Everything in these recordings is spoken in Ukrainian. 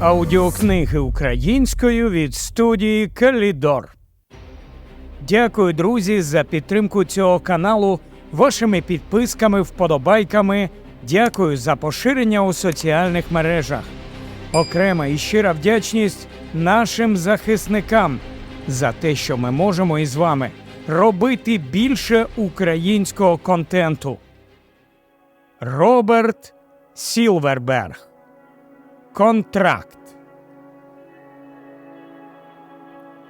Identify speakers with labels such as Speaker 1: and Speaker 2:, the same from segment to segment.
Speaker 1: Аудіокниги українською від студії Калідор. Дякую, друзі, за підтримку цього каналу вашими підписками, вподобайками. Дякую за поширення у соціальних мережах. Окрема і щира вдячність нашим захисникам за те, що ми можемо із вами робити більше українського контенту. Роберт Сілверберг. Контракт.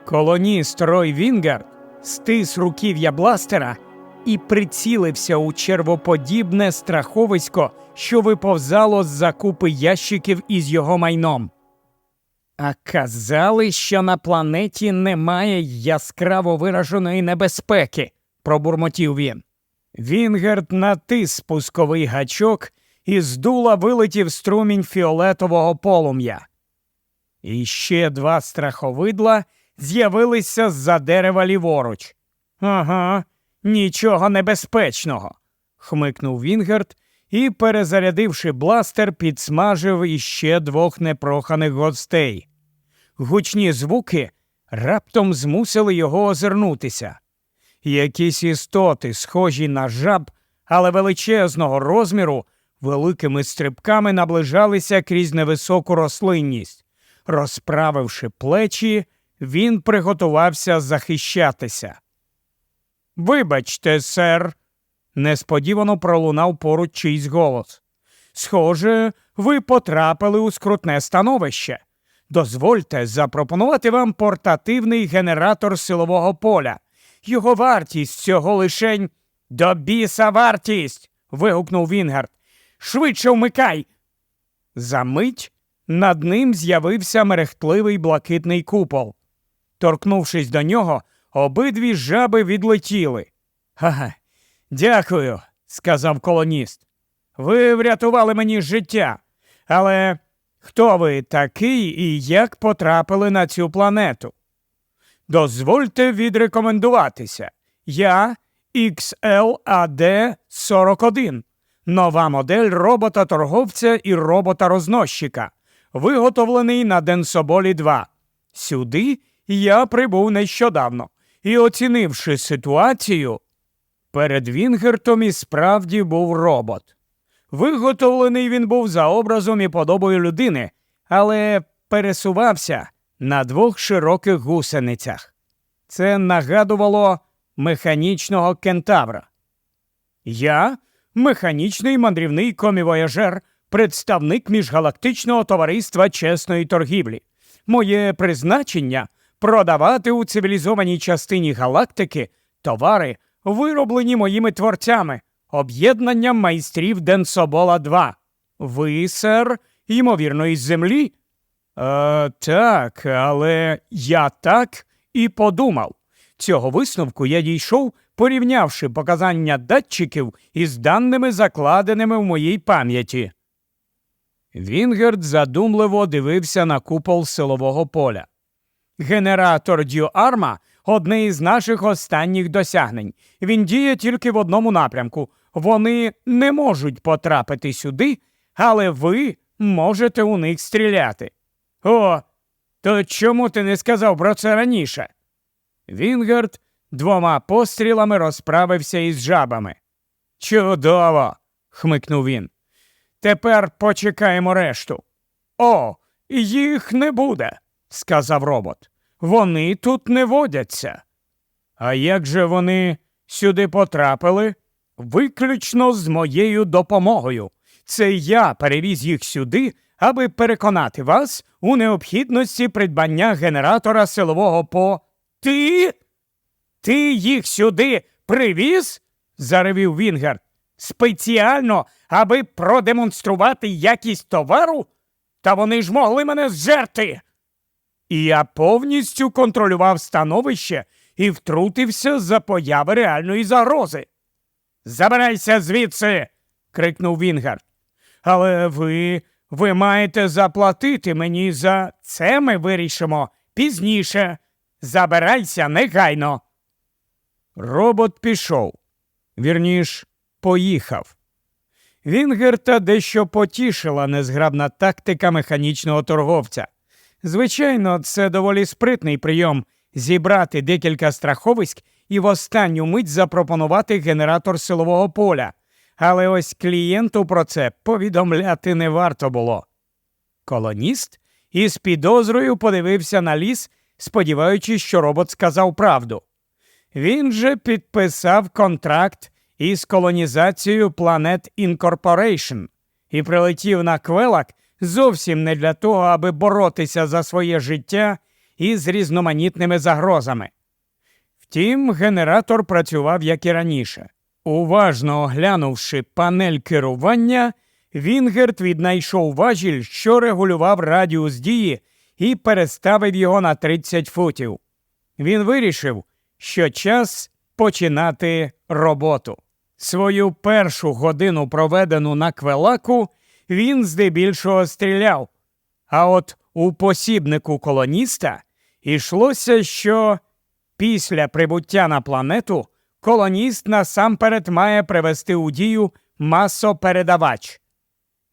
Speaker 1: Колоніст Рой Вінгард стис руків'я бластера і прицілився у червоподібне страховисько, що виповзало з закупи ящиків із його майном. А казали, що на планеті немає яскраво вираженої небезпеки, пробурмотів він. Вінгерт натис спусковий гачок і з дула вилетів струмінь фіолетового полум'я. І ще два страховидла з'явилися з-за дерева ліворуч. Ага, нічого небезпечного. хмикнув Вінгерт і, перезарядивши бластер, підсмажив іще двох непроханих гостей. Гучні звуки раптом змусили його озирнутися. Якісь істоти, схожі на жаб, але величезного розміру, великими стрибками наближалися крізь невисоку рослинність. Розправивши плечі, він приготувався захищатися. Вибачте, сер, несподівано пролунав поруч чийсь голос. Схоже, ви потрапили у скрутне становище. Дозвольте запропонувати вам портативний генератор силового поля. Його вартість всього лишень до біса вартість. вигукнув Вінгард. Швидше вмикай. За мить над ним з'явився мерехтливий блакитний купол. Торкнувшись до нього, обидві жаби відлетіли. Ага, дякую, сказав колоніст. Ви врятували мені життя. Але хто ви такий і як потрапили на цю планету? Дозвольте відрекомендуватися. Я XLAD 41 нова модель робота-торговця і робота-рознощика, виготовлений на Денсоболі 2. Сюди я прибув нещодавно і, оцінивши ситуацію, перед Вінгертом і справді був робот. Виготовлений він був за образом і подобою людини, але пересувався на двох широких гусеницях. Це нагадувало механічного кентавра. Я механічний мандрівний комівояжер, представник міжгалактичного товариства чесної торгівлі. Моє призначення продавати у цивілізованій частині галактики товари, вироблені моїми творцями, об'єднанням майстрів Денсобола 2. Ви, сер, ймовірно, із землі? Е, так, але я так і подумав. Цього висновку я дійшов, порівнявши показання датчиків із даними, закладеними в моїй пам'яті. Вінгерд задумливо дивився на купол силового поля. Генератор Дюарма одне із наших останніх досягнень. Він діє тільки в одному напрямку. Вони не можуть потрапити сюди, але ви можете у них стріляти. О, то чому ти не сказав про це раніше? Вінгард двома пострілами розправився із жабами. Чудово. хмикнув він. Тепер почекаємо решту. О, їх не буде, сказав робот. Вони тут не водяться. А як же вони сюди потрапили? Виключно з моєю допомогою. Це я перевіз їх сюди, аби переконати вас у необхідності придбання генератора силового по. Ти? Ти їх сюди привіз? заревів Вінгард. Спеціально, аби продемонструвати якість товару? Та вони ж могли мене зжерти. І я повністю контролював становище і втрутився за появи реальної загрози. Забирайся звідси. крикнув Вінгард. Але ви ви маєте заплатити мені за це ми вирішимо пізніше. Забирайся негайно. Робот пішов. Вірніш, поїхав. Вінгерта дещо потішила незграбна тактика механічного торговця. Звичайно, це доволі спритний прийом зібрати декілька страховиськ і в останню мить запропонувати генератор силового поля. Але ось клієнту про це повідомляти не варто було. Колоніст із підозрою подивився на ліс, сподіваючись, що робот сказав правду. Він же підписав контракт із колонізацією Planet Incorporation і прилетів на квелак зовсім не для того, аби боротися за своє життя із різноманітними загрозами. Втім, генератор працював як і раніше. Уважно оглянувши панель керування, Вінгерт віднайшов важіль, що регулював радіус дії, і переставив його на 30 футів. Він вирішив, що час починати роботу. Свою першу годину, проведену на квелаку, він здебільшого стріляв. А от у посібнику колоніста йшлося, що після прибуття на планету колоніст насамперед має привести у дію масопередавач.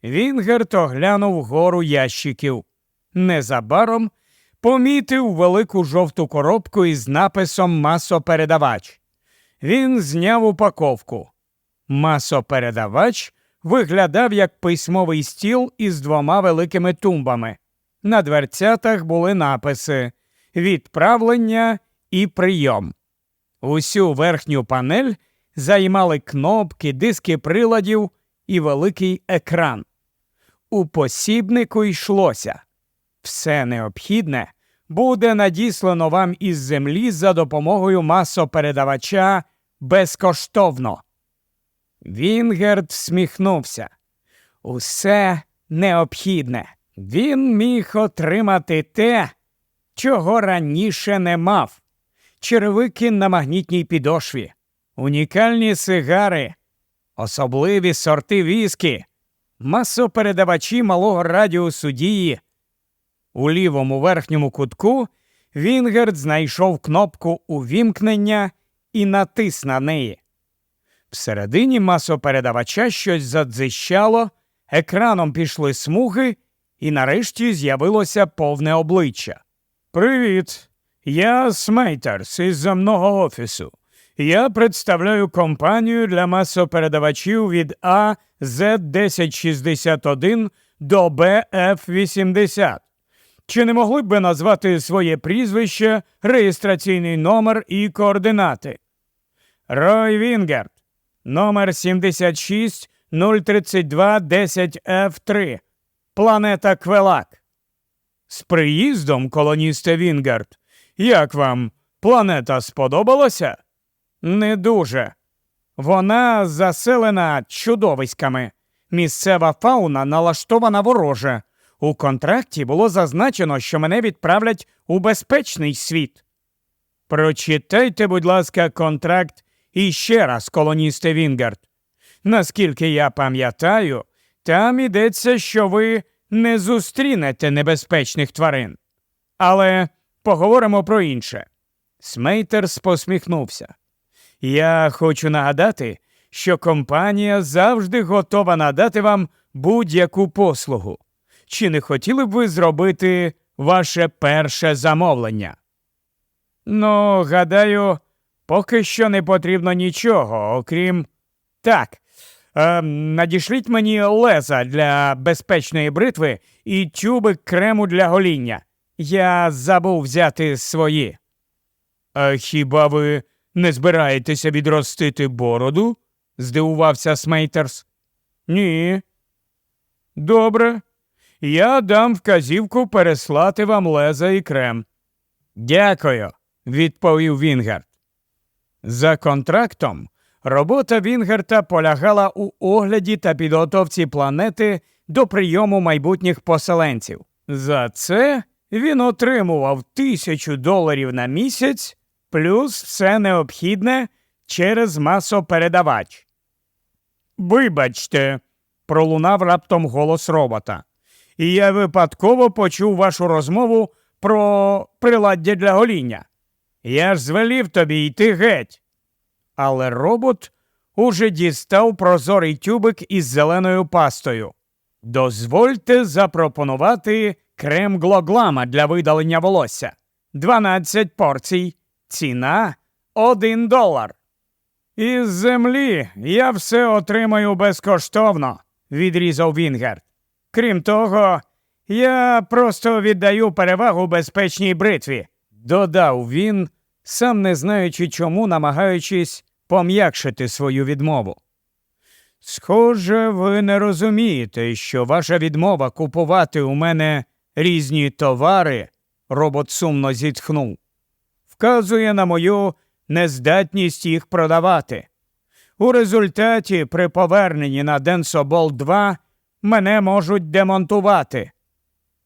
Speaker 1: Вінгерт оглянув гору ящиків. Незабаром помітив велику жовту коробку із написом Масопередавач. Він зняв упаковку. Масопередавач виглядав як письмовий стіл із двома великими тумбами. На дверцятах були написи Відправлення і прийом. Усю верхню панель займали кнопки, диски приладів і великий екран. У посібнику йшлося все необхідне буде надіслано вам із землі за допомогою масопередавача безкоштовно. Вінгерд всміхнувся. Усе необхідне. Він міг отримати те, чого раніше не мав. Черевики на магнітній підошві, унікальні сигари, особливі сорти віскі, масопередавачі малого радіусу дії. У лівому верхньому кутку Вінгерд знайшов кнопку увімкнення і натис на неї. Всередині масопередавача щось задзищало, екраном пішли смуги, і нарешті з'явилося повне обличчя. Привіт, я Смейтерс із земного офісу. Я представляю компанію для масопередавачів від А З1061 до БФ80. Чи не могли б ви назвати своє прізвище, реєстраційний номер і координати? Рой Вінгерт, номер 76 032 10 f 3 Планета Квелак. З приїздом, колоністе Вінгард, як вам планета сподобалася? Не дуже. Вона заселена чудовиськами. Місцева фауна налаштована вороже. У контракті було зазначено, що мене відправлять у безпечний світ. Прочитайте, будь ласка, контракт іще раз, колоністе Вінгард. Наскільки я пам'ятаю, там ідеться, що ви не зустрінете небезпечних тварин. Але поговоримо про інше. Смейтерс посміхнувся. Я хочу нагадати, що компанія завжди готова надати вам будь-яку послугу. Чи не хотіли б ви зробити ваше перше замовлення? Ну, гадаю, поки що не потрібно нічого, окрім. Так. Е, надішліть мені леза для безпечної бритви і тюбик крему для гоління. Я забув взяти свої. А хіба ви не збираєтеся відростити бороду? здивувався Смейтерс. Ні. Добре. Я дам вказівку переслати вам леза і крем. Дякую, відповів Вінгард. За контрактом робота Вінгерта полягала у огляді та підготовці планети до прийому майбутніх поселенців. За це він отримував тисячу доларів на місяць, плюс все необхідне через масопередавач. Вибачте, пролунав раптом голос робота. І я випадково почув вашу розмову про приладдя для гоління. Я ж звелів тобі йти геть. Але робот уже дістав прозорий тюбик із зеленою пастою. Дозвольте запропонувати крем глоглама для видалення волосся. 12 порцій. Ціна 1 долар. Із землі я все отримаю безкоштовно, відрізав Вінгерт. Крім того, я просто віддаю перевагу безпечній бритві, додав він, сам не знаючи чому, намагаючись пом'якшити свою відмову. Схоже, ви не розумієте, що ваша відмова купувати у мене різні товари, робот сумно зітхнув, вказує на мою нездатність їх продавати. У результаті, при поверненні на Денсобол 2 мене можуть демонтувати.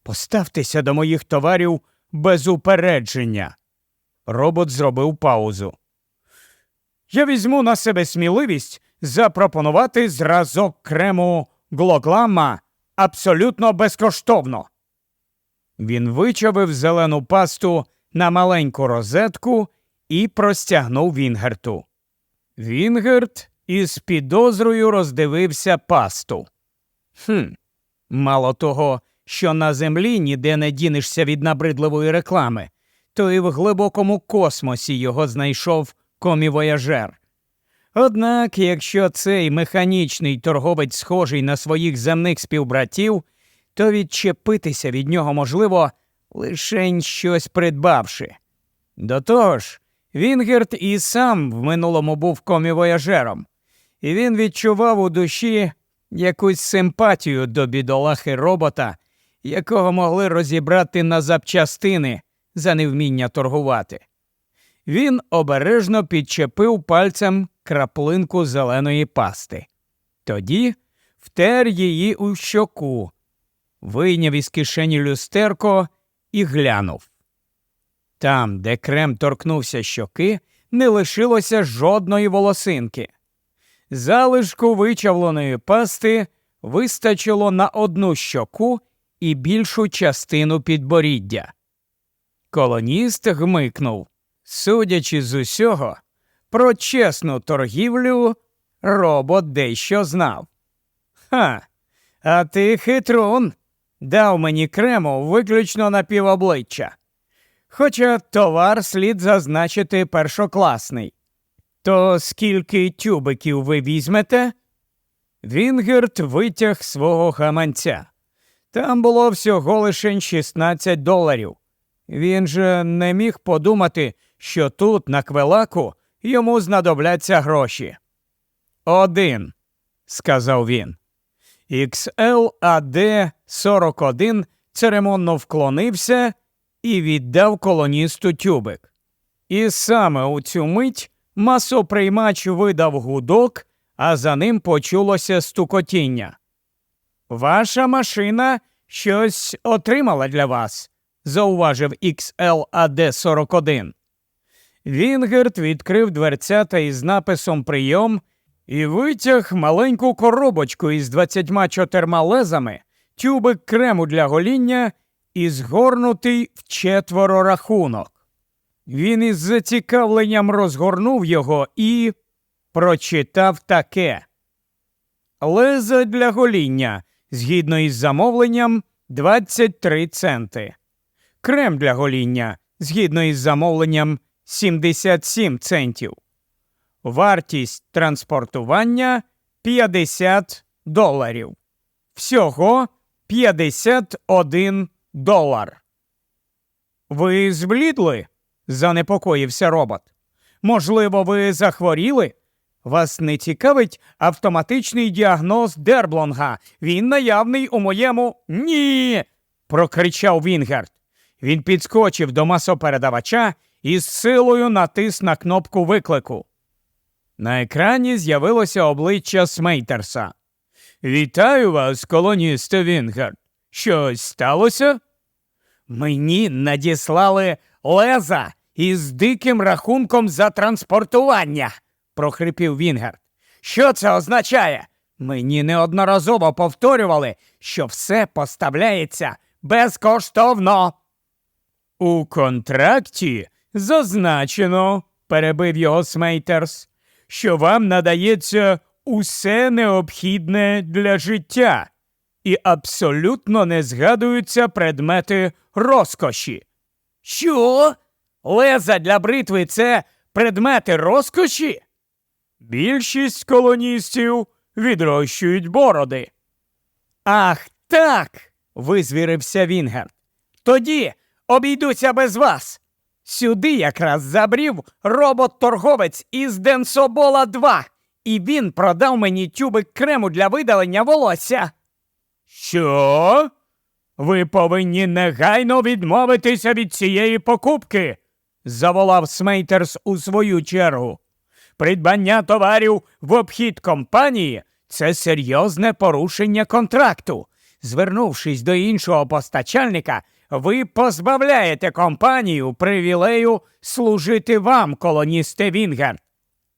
Speaker 1: Поставтеся до моїх товарів без упередження. Робот зробив паузу. Я візьму на себе сміливість запропонувати зразок крему глоглама абсолютно безкоштовно. Він вичавив зелену пасту на маленьку розетку і простягнув Вінгерту. Вінгерт із підозрою роздивився пасту. Хм, мало того, що на землі ніде не дінешся від набридливої реклами, то і в глибокому космосі його знайшов комівояжер. Однак, якщо цей механічний торговець схожий на своїх земних співбратів, то відчепитися від нього можливо, лишень щось придбавши. До того ж, Вінгерт і сам в минулому був комівояжером, і він відчував у душі якусь симпатію до бідолахи робота, якого могли розібрати на запчастини за невміння торгувати. Він обережно підчепив пальцем краплинку зеленої пасти. Тоді втер її у щоку, вийняв із кишені люстерко і глянув. Там, де крем торкнувся щоки, не лишилося жодної волосинки. Залишку вичавленої пасти вистачило на одну щоку і більшу частину підборіддя. Колоніст гмикнув. Судячи з усього, про чесну торгівлю робот дещо знав. Ха, а ти хитрун, дав мені крему виключно на півобличчя. Хоча товар слід зазначити першокласний. То скільки тюбиків ви візьмете? Вінгерт витяг свого гаманця. Там було всього лише 16 доларів. Він же не міг подумати, що тут, на квелаку, йому знадобляться гроші. Один, сказав він. XLAD 41 церемонно вклонився і віддав колоністу тюбик. І саме у цю мить масоприймач видав гудок, а за ним почулося стукотіння. Ваша машина щось отримала для вас, зауважив XLAD 41. Вінгерт відкрив дверцята із написом Прийом і витяг маленьку коробочку із 24 лезами, тюбик крему для гоління і згорнутий в четверо рахунок. Він із зацікавленням розгорнув його і прочитав таке. Лезо для гоління згідно із замовленням 23 центи. Крем для гоління згідно із замовленням 77 центів. Вартість транспортування 50 доларів. Всього 51 долар. Ви зблідли? Занепокоївся робот. Можливо, ви захворіли? Вас не цікавить автоматичний діагноз Дерблонга. Він наявний у моєму ні. прокричав Вінгерт. Він підскочив до масопередавача і з силою натис на кнопку виклику. На екрані з'явилося обличчя Смейтерса. Вітаю вас, колоністе Вінгерт. Щось сталося? Мені надіслали леза із диким рахунком за транспортування, прохрипів Вінгерт. Що це означає? Мені неодноразово повторювали, що все поставляється безкоштовно. У контракті зазначено, перебив його Смейтерс, що вам надається усе необхідне для життя, і абсолютно не згадуються предмети розкоші. Що? Леза для бритви це предмети розкоші? Більшість колоністів відрощують бороди. Ах, так. визвірився Вінгер. Тоді обійдуся без вас. Сюди якраз забрів робот-торговець із Денсобола 2, і він продав мені тюбик крему для видалення волосся. Що? Ви повинні негайно відмовитися від цієї покупки, заволав Смейтерс у свою чергу. Придбання товарів в обхід компанії це серйозне порушення контракту. Звернувшись до іншого постачальника, ви позбавляєте компанію привілею служити вам, колоністе Вінгер.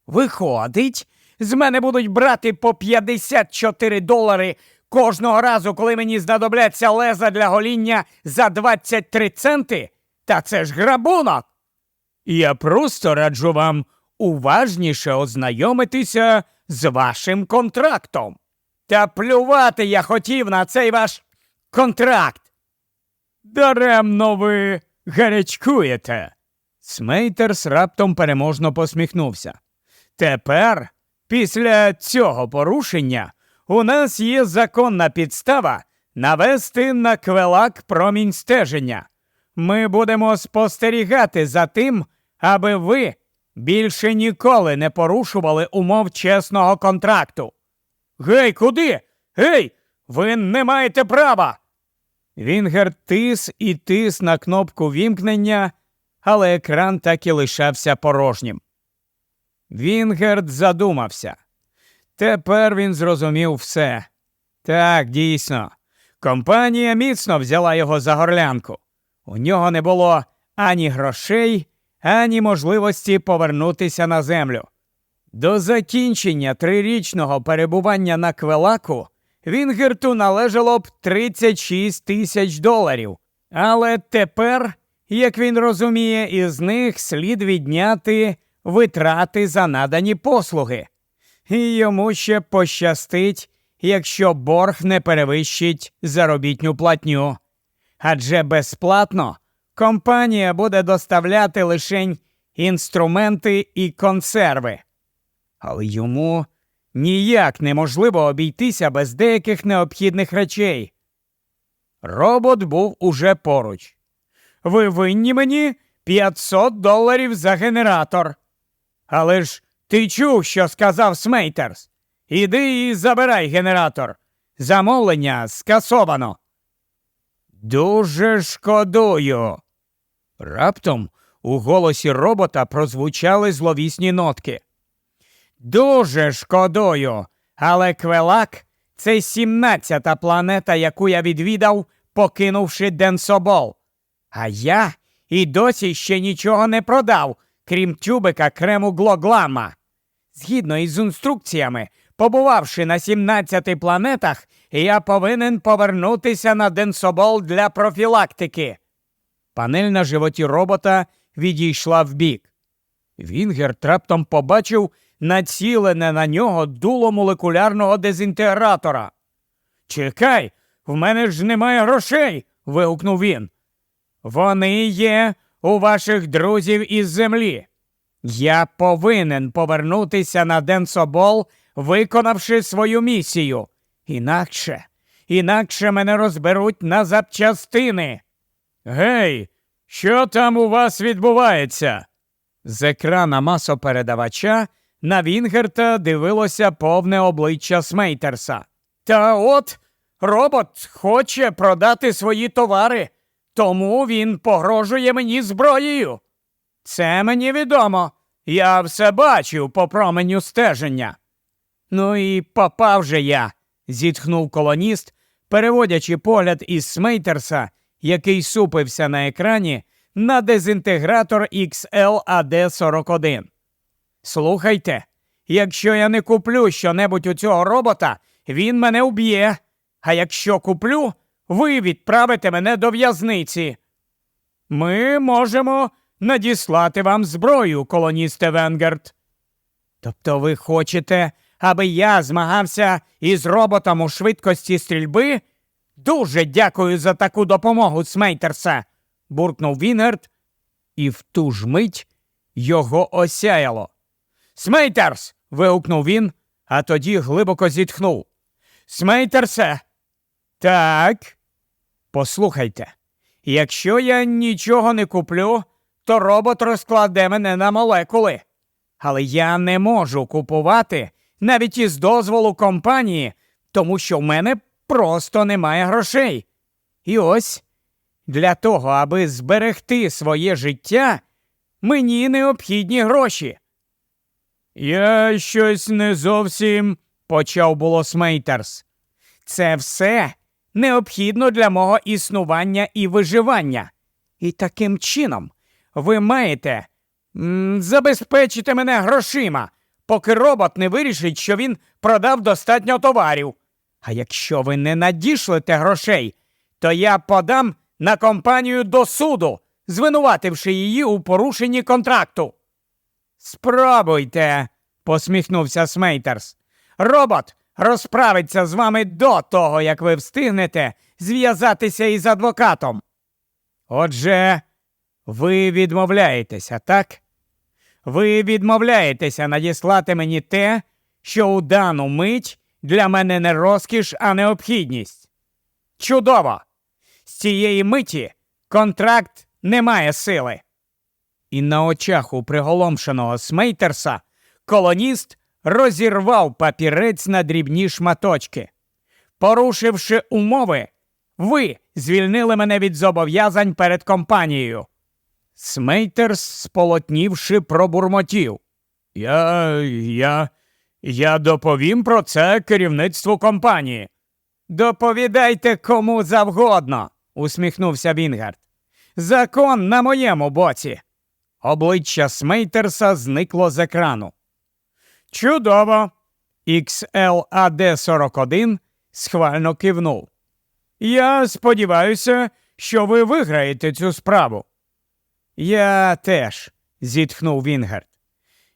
Speaker 1: Виходить, з мене будуть брати по 54 долари кожного разу, коли мені знадобляться леза для гоління за 23 центи? Та це ж грабунок. Я просто раджу вам уважніше ознайомитися з вашим контрактом. Та плювати я хотів на цей ваш контракт. Даремно ви гарячкуєте. Смейтерс раптом переможно посміхнувся. Тепер, після цього порушення, у нас є законна підстава навести на квелак промінь стеження. Ми будемо спостерігати за тим, аби ви більше ніколи не порушували умов чесного контракту. Гей, куди? Гей, ви не маєте права. Вінгер тис і тис на кнопку вімкнення, але екран так і лишався порожнім. Вінгерд задумався. Тепер він зрозумів все. Так, дійсно, компанія міцно взяла його за горлянку. У нього не було ані грошей, ані можливості повернутися на землю. До закінчення трирічного перебування на квелаку Вінгерту належало б 36 тисяч доларів. Але тепер, як він розуміє, із них слід відняти витрати за надані послуги. І йому ще пощастить, якщо борг не перевищить заробітню платню. Адже безплатно компанія буде доставляти лише інструменти і консерви. Але йому ніяк неможливо обійтися без деяких необхідних речей. Робот був уже поруч. Ви винні мені 500 доларів за генератор. Але ж ти чув, що сказав Смейтерс. Іди і забирай генератор. Замовлення скасовано. Дуже шкодую. Раптом у голосі робота прозвучали зловісні нотки. Дуже шкодую, але Квелак це 17-та планета, яку я відвідав, покинувши Денсобол. А я і досі ще нічого не продав, крім тюбика крему Глоглама. Згідно із інструкціями, побувавши на 17 планетах, я повинен повернутися на Денсобол для профілактики. Панель на животі робота відійшла вбік. Вінгер раптом побачив націлене на нього дуло молекулярного дезінтегратора. Чекай, в мене ж немає грошей. вигукнув він. Вони є у ваших друзів із землі. Я повинен повернутися на Денсобол, виконавши свою місію. Інакше, інакше мене розберуть на запчастини. Гей, що там у вас відбувається? З екрана масопередавача на Вінгерта дивилося повне обличчя Смейтерса. Та от робот хоче продати свої товари, тому він погрожує мені зброєю. Це мені відомо. Я все бачив по променю стеження. Ну і попав же я, зітхнув колоніст, переводячи погляд із Смейтерса, який супився на екрані, на дезінтегратор XL AD41. Слухайте, якщо я не куплю щонебудь у цього робота, він мене вб'є. А якщо куплю, ви відправите мене до в'язниці. Ми можемо надіслати вам зброю, колоністе Венгерт. Тобто ви хочете, аби я змагався із роботом у швидкості стрільби? Дуже дякую за таку допомогу, Смейтерсе, буркнув Вінгерт, і в ту ж мить його осяяло. Смейтерс. вигукнув він, а тоді глибоко зітхнув. Смейтерсе. Так. Послухайте, якщо я нічого не куплю, то робот розкладе мене на молекули. Але я не можу купувати навіть із дозволу компанії, тому що в мене просто немає грошей. І ось для того, аби зберегти своє життя, мені необхідні гроші. Я щось не зовсім почав було Смейтерс. Це все необхідно для мого існування і виживання. І таким чином ви маєте забезпечити мене грошима, поки робот не вирішить, що він продав достатньо товарів. А якщо ви не надішлете грошей, то я подам на компанію до суду, звинувативши її у порушенні контракту. Спробуйте, посміхнувся Смейтерс. Робот розправиться з вами до того, як ви встигнете зв'язатися із адвокатом. Отже, ви відмовляєтеся, так? Ви відмовляєтеся надіслати мені те, що у дану мить для мене не розкіш, а необхідність. Чудово! З цієї миті контракт не має сили. І на очах у приголомшеного Смейтерса колоніст розірвав папірець на дрібні шматочки. Порушивши умови, ви звільнили мене від зобов'язань перед компанією. Смейтерс, сполотнівши, пробурмотів. Я. я. я доповім про це керівництву компанії. Доповідайте кому завгодно, усміхнувся Вінгард. Закон на моєму боці. Обличчя Смейтерса зникло з екрану. Чудово. XLAD41 схвально кивнув. Я сподіваюся, що ви виграєте цю справу. Я теж, зітхнув Вінгард.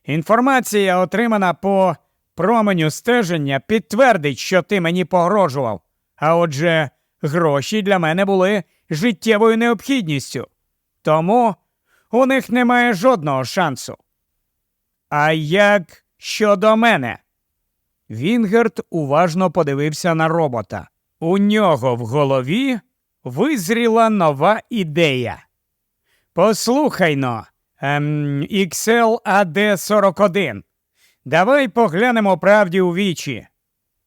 Speaker 1: Інформація, отримана по променю стеження, підтвердить, що ти мені погрожував. А отже, гроші для мене були життєвою необхідністю. Тому у них немає жодного шансу. А як щодо мене? Вінгерт уважно подивився на робота. У нього в голові визріла нова ідея. Послухай но, ем, XLAD41. Давай поглянемо правді у вічі.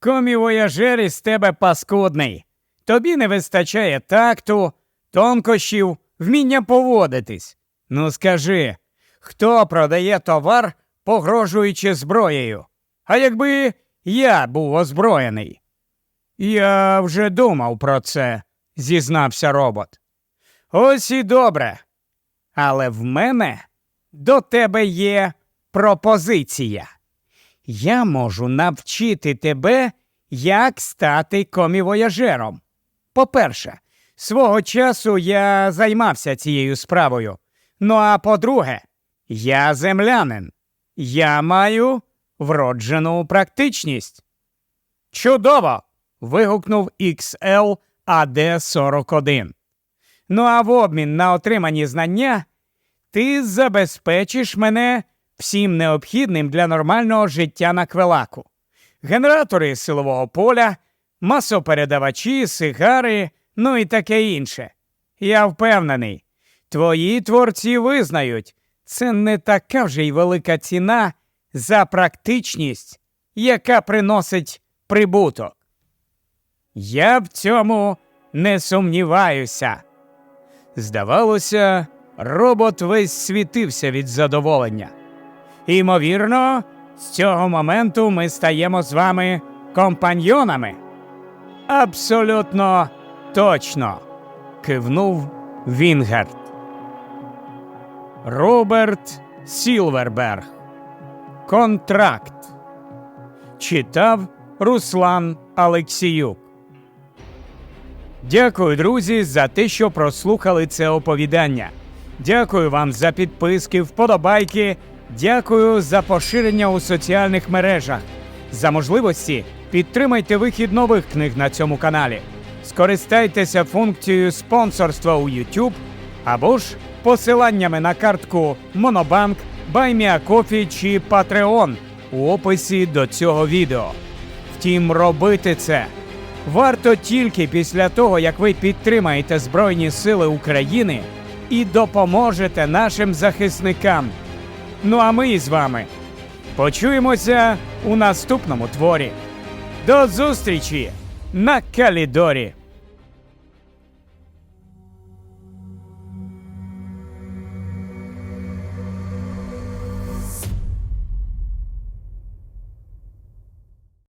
Speaker 1: Комівояжер із тебе паскудний. Тобі не вистачає такту, тонкощів, вміння поводитись. Ну скажи, хто продає товар, погрожуючи зброєю? А якби я був озброєний? Я вже думав про це, зізнався робот. Ось і добре. Але в мене до тебе є пропозиція. Я можу навчити тебе, як стати комівояжером. По-перше, свого часу я займався цією справою. Ну а по-друге, я землянин. Я маю вроджену практичність. Чудово! вигукнув XL AD 41. Ну а в обмін на отримані знання ти забезпечиш мене всім необхідним для нормального життя на квелаку. Генератори силового поля, масопередавачі, сигари, ну і таке інше. Я впевнений, твої творці визнають, це не така вже й велика ціна за практичність, яка приносить прибуток. Я в цьому не сумніваюся. Здавалося, робот весь світився від задоволення. Імовірно, з цього моменту ми стаємо з вами компаньйонами. Абсолютно точно, кивнув Вінгард. Роберт Сілверберг. Контракт. Читав Руслан Алексіюк. Дякую, друзі, за те, що прослухали це оповідання. Дякую вам за підписки, вподобайки Дякую за поширення у соціальних мережах. За можливості підтримайте вихід нових книг на цьому каналі. Скористайтеся функцією спонсорства у YouTube або ж посиланнями на картку Monobank, BuyMeACoffee чи Patreon у описі до цього відео. Втім, робити це варто тільки після того, як ви підтримаєте Збройні Сили України і допоможете нашим захисникам. Ну а ми з вами почуємося у наступному творі. До зустрічі на Калідорі!